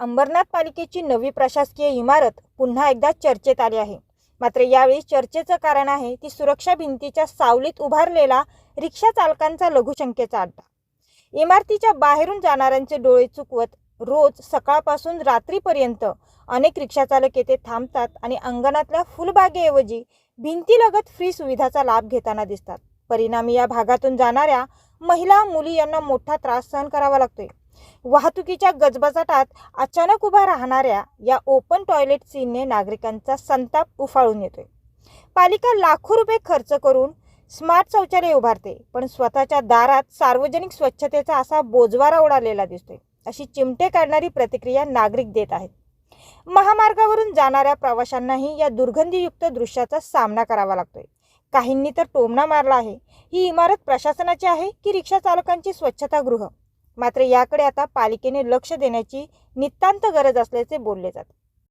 अंबरनाथ पालिकेची नवी प्रशासकीय इमारत पुन्हा एकदा चर्चेत आली आहे. मात्र यावेळी चर्चेचं कारण आहे ती सुरक्षा भिंतीच्या सावलीत उभारलेला रिक्षा चालकांचा लघुशंकेचा अड्डा. इमारतीच्या बाहेरून जाणाऱ्यांचे डोळे चुकवत रोज सकाळपासून रात्रीपर्यंत अनेक रिक्षाचालक येथे थांबतात आणि अंगणातल्या फुलबागेऐवजी भिंतीलगत फ्री सुविधाचा लाभ घेताना दिसतात. परिणामी या भागातून जाणाऱ्या महिला मुली यांना मोठा त्रास सहन करावा लागतोय. वाहतुकीच्या गजबजाटात अचानक उभा राहणाऱ्या या ओपन टॉयलेट सीनने नागरिकांचा संताप उफाळून येतोय. पालिका लाखो रुपये खर्च करून स्मार्ट शौचालय उभारते पण स्वतःच्या दारात सार्वजनिक स्वच्छतेचा असा बोजवारा उडालेला दिसतोय अशी चिमटे काढणारी प्रतिक्रिया नागरिक देत आहेत. महामार्गावरून जाणाऱ्या प्रवाशांनाही या दुर्गंधीयुक्त दृश्याचा सामना करावा लागतोय. काहींनी तर टोमणा मारला आहे. ही इमारत प्रशासनाची आहे की रिक्षा चालकांची स्वच्छतागृह मात्र याकडे आता पालिकेने लक्ष देण्याची नितांत गरज असल्याचे बोलले जाते.